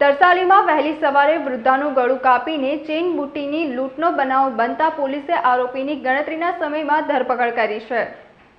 તરસાલીમાં વહેલી સવારે વૃદ્ધાનું ગળું કાપીને ચેન બુટીની લૂંટનો બનાવ બનતા પોલીસે આરોપીની ગણતરીના સમયમાં ધરપકડ કરી છે.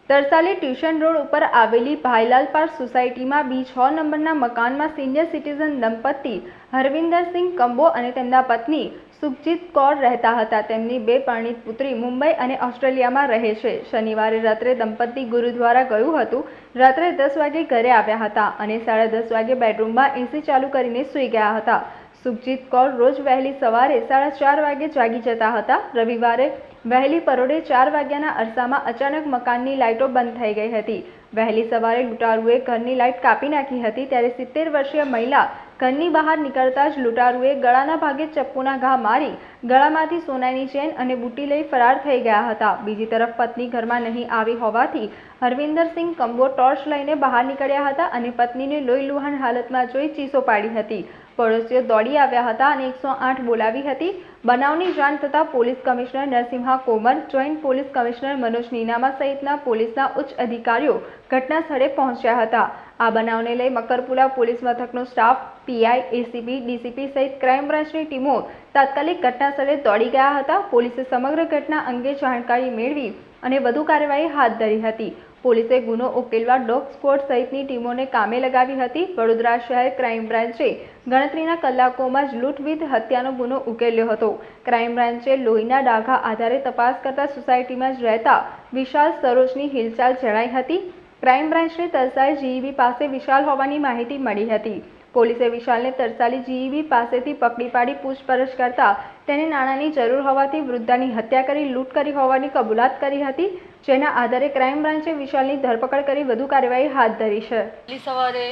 તરસાલી ટ્યુશન રોડ ઉપર આવેલી ભાઈલાલ પાર્ક સોસાયટીમાં બી છ નંબરના મકાનમાં સિનિયર સિટીઝન દંપતી હરવિંદરસિંહ કંબો અને તેમના પત્ની સુખજીત કૌર રહેતા હતા. તેમની બે પરણિત પુત્રી મુંબઈ અને ઓસ્ટ્રેલિયામાં રહે છે. શનિવારે રાત્રે દંપતી ગુરુદ્વારા ગયું હતું. રાત્રે દસ વાગે ઘરે આવ્યા હતા અને સાડા દસ વાગે બેડરૂમમાં એસી ચાલુ કરીને સૂઈ ગયા હતા. સુખજીત કૌર રોજ વહેલી સવારે સાડા ચાર વાગે જાગી જતા હતા. રવિવારે વહેલી પરોઢે ચાર વાગ્યાના અરસામાં અચાનક મકાનની લાઇટો બંધ થઈ ગઈ હતી. વહેલી સવારે લૂંટારુએ ઘરની લાઇટ કાપી નાખી હતી ત્યારે સિત્તેર વર્ષીય મહિલા ઘરની બહાર નીકળતા જ લૂંટારુએ ગળાના ભાગે ચપ્પુના ઘા મારી ગળામાંથી સોનાની ચેન અને બુટ્ટી લઈ ફરાર થઈ ગયા હતા. બીજી તરફ પત્ની ઘરમાં નહીં આવી હોવાથી હરવિંદરસિંહ કંબો ટોર્ચ લઈને બહાર નીકળ્યા હતા અને પત્નીને લોહી લુહાણ હાલતમાં જોઈ ચીસો પાડી હતી. પડોશીઓ દોડી આવ્યા હતા અને એકસો આઠ બોલાવી હતી. બનાવની જાણ થતાં police commissioner Narasimha Komar, joint police commissioner Manoj Ninama સહિતના પોલીસના ઉચ્ચ અધિકારીઓ ઘટના સ્થળે પહોંચ્યા હતા. આ બનાવને લઈ મકરપુરા પોલીસ મથકનો સ્ટાફ, પીઆઈ એસીપી ડીસીપી સહિત ક્રાઇમ બ્રાન્ચની ટીમો તાત્કાલિક ઘટના સ્થળે દોડી ગયા હતા. પોલીસે સમગ્ર ઘટના અંગે જાણકારી મેળવી અને વધુ કાર્યવાહી હાથ ધરી હતી. પોલીસે ગુનો ઉકેલવા ડોગ સ્ક્વોડ સહિતની ટીમોને કામે લગાવી હતી. વડોદરા શહેર ક્રાઇમ બ્રાન્ચે ગણતરીના કલાકોમાં જ લૂંટવિધ હત્યાનો ગુનો ઉકેલ્યો હતો. ક્રાઇમ બ્રાન્ચે લોહીના ડાઘા આધારે તપાસ કરતા સોસાયટીમાં જ રહેતા વિશાલ સરોજની હિલચાલ જણાઈ હતી. ક્રાઇમ બ્રાન્ચને તરસાઈ જીઈબી પાસે વિશાલ હોવાની માહિતી મળી હતી. પોલીસે વિશાલને તરસાલી જીઈબી પાસેથી પકડી પાડી પૂછપરછ કરતા તેને નાણાંની જરૂર હોવાથી વૃદ્ધાની હત્યા કરી, લૂંટ કરી હોવાની કબૂલાત કરી હતી, જેના આધારે ક્રાઇમ બ્રાન્ચે વિશાલની ધરપકડ કરી વધુ કાર્યવાહી હાથ ધરી છે. સવારે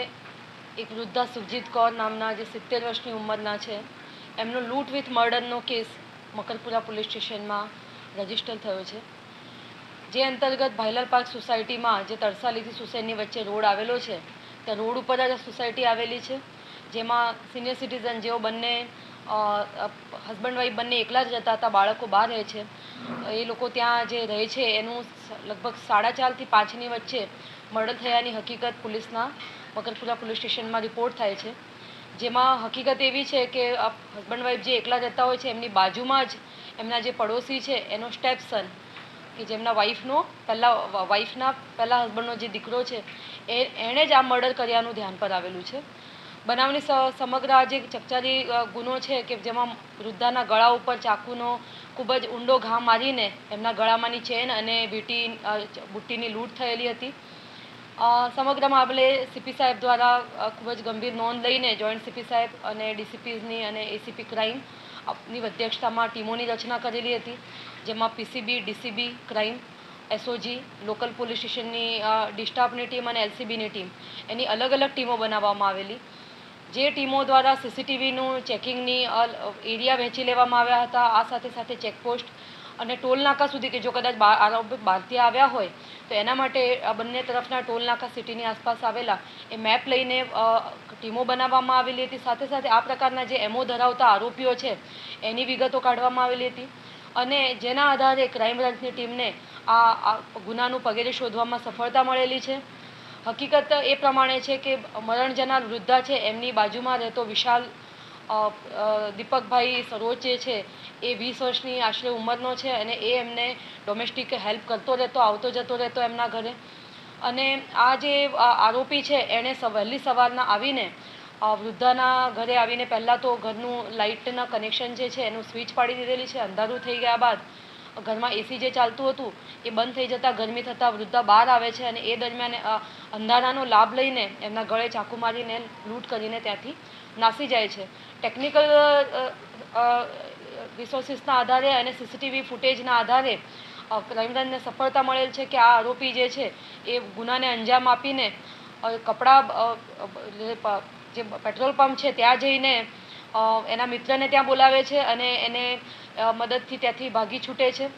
એક વૃદ્ધા સુખજીત કૌર નામના જે સિત્તેર વર્ષની ઉંમરના છે, એમનો લૂંટ વિથ મર્ડરનો કેસ મકરપુરા પોલીસ સ્ટેશનમાં રજિસ્ટર થયો છે. જે અંતર્ગત ભાઈલાલ પાર્ક સોસાયટીમાં જે તરસાલીથી સુસેનની વચ્ચે રોડ આવેલો છે ત્યાં રોડ ઉપર જ સોસાયટી આવેલી છે, જેમાં સિનિયર સિટીઝન જેઓ બંને હસબન્ડ વાઈફ બંને એકલા જ રહેતા હતા, બાળકો બહાર રહે છે. એ લોકો ત્યાં જે રહે છે, એનું લગભગ સાડા ચારથી પાંચની વચ્ચે મર્ડર થયાની હકીકત પોલીસના મકરપુરા પોલીસ સ્ટેશનમાં રિપોર્ટ થાય છે. જેમાં હકીકત એવી છે કે હસબન્ડ વાઈફ જે એકલા રહેતા હોય છે, એમની બાજુમાં જ એમના જે પડોશી છે, એનો સ્ટેપ સન કે જેમના વાઈફનો પહેલાં વાઈફના પહેલાં હસબન્ડનો જે દીકરો છે, એ, એણે જ આ મર્ડર કર્યાનું ધ્યાન પર આવેલું છે. બનાવની સમગ્ર આ જે ચકચારી ગુનો છે કે જેમાં વૃદ્ધાના ગળા ઉપર ચાકુનો ખૂબ જ ઊંડો ઘા મારીને એમના ગળામાંની ચેન અને વીટી બુટ્ટીની લૂંટ થયેલી હતી. સમગ્ર મામલે સીપી સાહેબ દ્વારા ખૂબ જ ગંભીર નોંધ લઈને જોઈન્ટ સીપી સાહેબ અને ડીસીપીઝની અને એસીપી ક્રાઇમની અધ્યક્ષતામાં ટીમોની રચના કરેલી હતી, જેમાં PCB DCB crime SOG local police સ્ટેશનની ડિસ્ટાફની ટીમ અને એલસીબીની ટીમ એની અલગ અલગ ટીમો બનાવવામાં આવેલી. જે ટીમો દ્વારા સીસીટીવીનું ચેકિંગની એરિયા વહેંચી લેવામાં આવ્યા હતા. આ સાથે સાથે ચેકપોસ્ટ અને ટોલ નાકા સુધી કે જો કદાચ આરોપી બહારથી આવ્યા હોય, તો એના માટે આ બંને તરફના ટોલ નાકા સિટીની આસપાસ આવેલા એ મેપ લઈને ટીમો બનાવવામાં આવેલી હતી. સાથે સાથે આ પ્રકારના જે એમઓ ધરાવતા આરોપીઓ છે, એની વિગતો કાઢવામાં આવેલી હતી. અને જેના આધારે ક્રાઇમ બ્રાન્ચની ટીમને આ ગુનાનું પગેરે શોધવામાં સફળતા મળેલી છે. હકીકત એ પ્રમાણે છે કે મરણ જનાર વૃદ્ધા છે, એમની બાજુમાં રહેતો વિશાલ દીપકભાઈ સરોજ જે છે એ વીસ વર્ષની આશરે ઉંમરનો છે અને એ એમને ડોમેસ્ટિક હેલ્પ કરતો રહેતો, આવતો જતો રહેતો એમના ઘરે. અને આ જે આરોપી છે, એણે વહેલી સવારના આવીને વૃદ્ધાના ઘરે આવીને પહેલાં તો ઘરનું લાઇટના કનેક્શન જે છે, એનું સ્વિચ પાડી દીધેલી છે, અંધારું થઈ ગયા બાદ, ઘરમાં એસી જે ચાલતું હતું, એ બંધ થઈ જતાં ગરમી થતાં વૃદ્ધા બહાર આવે છે અને એ દરમિયાન અંધારાનો લાભ લઈને એમના ગળે ચાકુ મારીને લૂંટ કરીને ત્યાંથી નાસી જાય છે. ટેકનિકલ રિસોર્સિસના આધારે અને સીસીટીવી ફૂટેજના આધારે અ, સફળતા મળેલ છે કે આ આરોપી જે છે એ ગુનાને અંજામ આપીને કપડાં જે પેટ્રોલ પંપ છે ત્યાં જઈને એના મિત્રને ત્યાં બોલાવે છે અને એને મદદથી ત્યાંથી ભાગી છૂટે છે.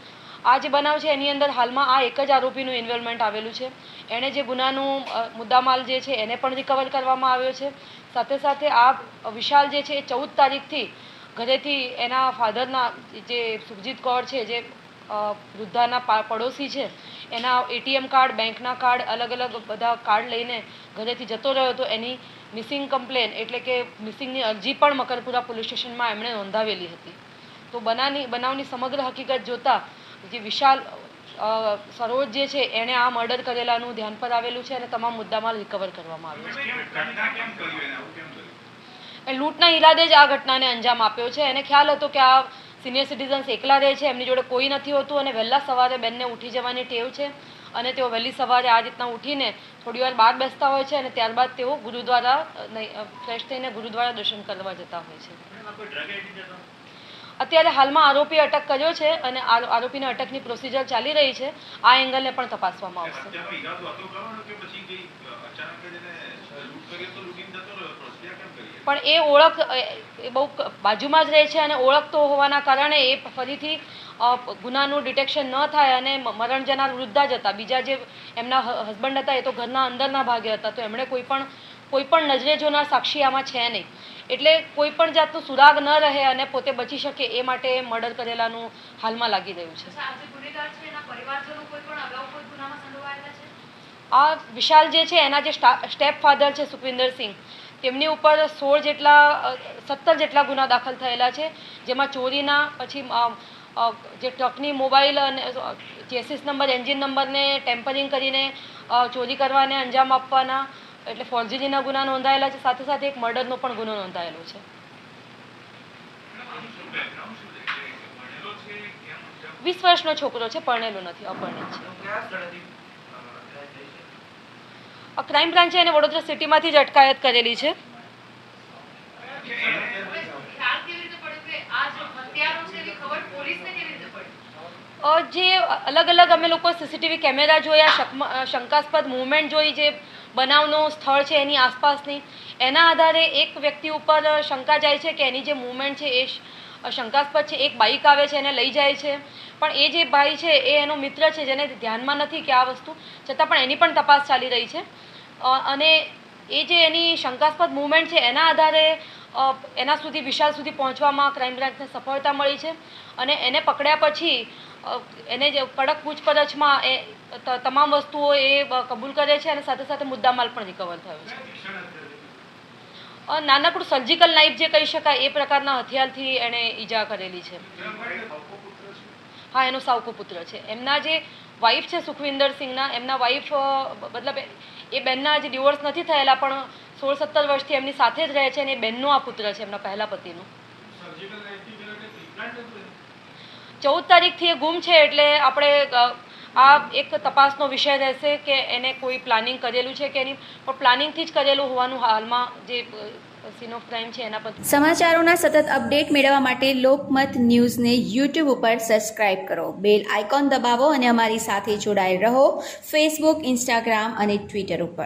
આ જે બનાવ છે એની અંદર હાલમાં આ એક જ આરોપીનું ઇન્વોલ્વમેન્ટ આવેલું છે. એણે જે ગુનાનું મુદ્દામાલ જે છે એને પણ રિકવર કરવામાં આવ્યો છે. સાથે સાથે આ વિશાલ જે છે એ ચૌદ તારીખથી ઘરેથી એના ફાધરના જે સુખજીત કૌર છે, જે વૃદ્ધાના પડોશી છે, એના એટીએમ કાર્ડ, બેંકના કાર્ડ અલગ અલગ બધા કાર્ડ લઈને ઘરેથી જતો રહ્યો હતો. એની મિસિંગ કમ્પ્લેન એટલે કે મિસિંગની અરજી પણ મકરપુરા પોલીસ સ્ટેશનમાં એમણે નોંધાવેલી હતી. તો બનાની, બનાવની સમગ્ર હકીકત જોતાં જે વિશાલ સરોજ જે છે, એણે આ મર્ડર કરેલાનું ધ્યાન પર આવેલું છે અને તમામ મુદ્દામાં રિકવર કરવામાં આવ્યો છે. એ લૂંટના ઈરાદે જ આ ઘટનાને અંજામ આપ્યો છે. એને ખ્યાલ હતો કે આ સિનિયર સિટીઝન્સ એકલા રહે છે. એમની જોડે કોઈ નથી હોતું અને વહેલા સવારે બેનને ઉઠી જવાની ટેવ છે અને તેઓ વહેલી સવારે આ રીતના ઉઠીને થોડી વાર બહાર બેસતા હોય છે અને ત્યારબાદ તેઓ ગુરુદ્વારા ફ્રેશ થઈને ગુરુદ્વારા દર્શન કરવા જતા હોય છે. અત્યારે હાલમાં આરોપી અટક કર્યો છે અને આરોપીની અટકની પ્રોસિજર ચાલી રહી છે. આ એંગલને પણ તપાસવામાં આવશે? પણ એ ઓળખ એ બહુ બાજુમાં જ રહે છે અને ઓળખતો હોવાના કારણે એ ફરીથી ગુનાનું ડિટેક્શન ન થાય અને મરણ જનાર વૃદ્ધા જ હતા. બીજા જે એમના હસબન્ડ હતા એ તો ઘરના અંદરના ભાગે હતા. તો એમણે કોઈ પણ કોઈ પણ નજરે જોનાર સાક્ષી આમાં છે નહીં. એટલે કોઈ પણ જાતનું સુરાગ ન રહે અને પોતે બચી શકે એ માટે મર્ડર કરેલાનું હાલમાં લાગી રહ્યું છે. આ વિશાલ જે છે એના જે સ્ટેપ ફાધર છે સુખવિન્દરસિંહ તેમની ઉપર સોળ જેટલા સત્તર જેટલા ગુના દાખલ થયેલા છે જેમાં ચોરીના પછી જે ટ્રકની મોબાઈલ અને ચેસિસ નંબર એન્જિન નંબરને ટેમ્પરિંગ કરીને ચોરી કરવાને અંજામ આપવાના એટલે ફોર્જરીના ગુના નોંધાયેલા છે, સાથે સાથે એક મર્ડરનો પણ ગુનો નોંધાયેલો છે? વીસ વર્ષનો છોકરો છે, પરણેલો નથી અપરણિત છે ક્રાઇમ બ્રાન્ચે એને વડોદરા સિટીમાંથી જ અટકાયત કરેલી છે કે એને- અ, જે અલગ અલગ અમે લોકો સીસીટીવી કેમેરા જોયા શંકાસ્પદ મુવમેન્ટ જોઈ જે બનાવનું સ્થળ છે એની આસપાસની. એના આધારે એક વ્યક્તિ ઉપર શંકા જાય છે કે એની જે મુવમેન્ટ છે એ શંકાસ્પદ છે. એક બાઇક આવે છે, એને લઈ જાય છે. પણ એ જે ભાઈ છે એ એનો મિત્ર છે જેને ધ્યાનમાં નથી કે આ વસ્તુ. છતાં પણ એની પણ તપાસ ચાલી રહી છે. અને એ જે એની શંકાસ્પદ મુવમેન્ટ છે એના આધારે એના સુધી વિશાલ સુધી પહોંચવામાં ક્રાઇમ બ્રાન્ચને સફળતા મળી છે. અને એને પકડ્યા પછી એને જે કડક પૂછપરછમાં એ તમામ વસ્તુઓ એ કબૂલ કરે છે અને સાથે સાથે મુદ્દામાલ પણ રિકવર થયો છે. નાનકડું સર્જિકલ નાઇફ જે કહી શકાય, એ પ્રકારના હથિયારથી એણે ઈજા કરેલી છે? હા, એનો સાવકો પુત્ર છે. એમના જે વાઈફ છે સુખવિંદર સિંહના, એમના વાઈફ મતલબ એ- બેનના જે ડિવોર્સ નથી થયેલા, પણ સોળ સત્તર વર્ષથી એમની સાથે જ રહે છે અને એ બેનનો આ પુત્ર છે, એમના પહેલા પતિનો નાઇફથી પેલો એટલે પ્રિપ્લાન્ટ હતું એને? ચૌદ તારીખથી એ ગુમ છે એટલે આપણે આ એક તપાસનો વિષય રહેશે કે એને કોઈ પ્લાનિંગ કરેલું છે કે નહીં પણ પ્લાનિંગથી જ કરેલું હોવાનું હાલમાં જે સીન ઓફ ક્રાઇમ છે એના પર. સમાચારોના સતત અપડેટ મેળવવા માટે લોકમત ન્યૂઝને યુટ્યુબ ઉપર સબસ્ક્રાઇબ કરો. બેલ આઇકોન દબાવો અને અમારી સાથે જોડાયેલ રહો. ફેસબુક ઇન્સ્ટાગ્રામ અને ટ્વિટર ઉપર.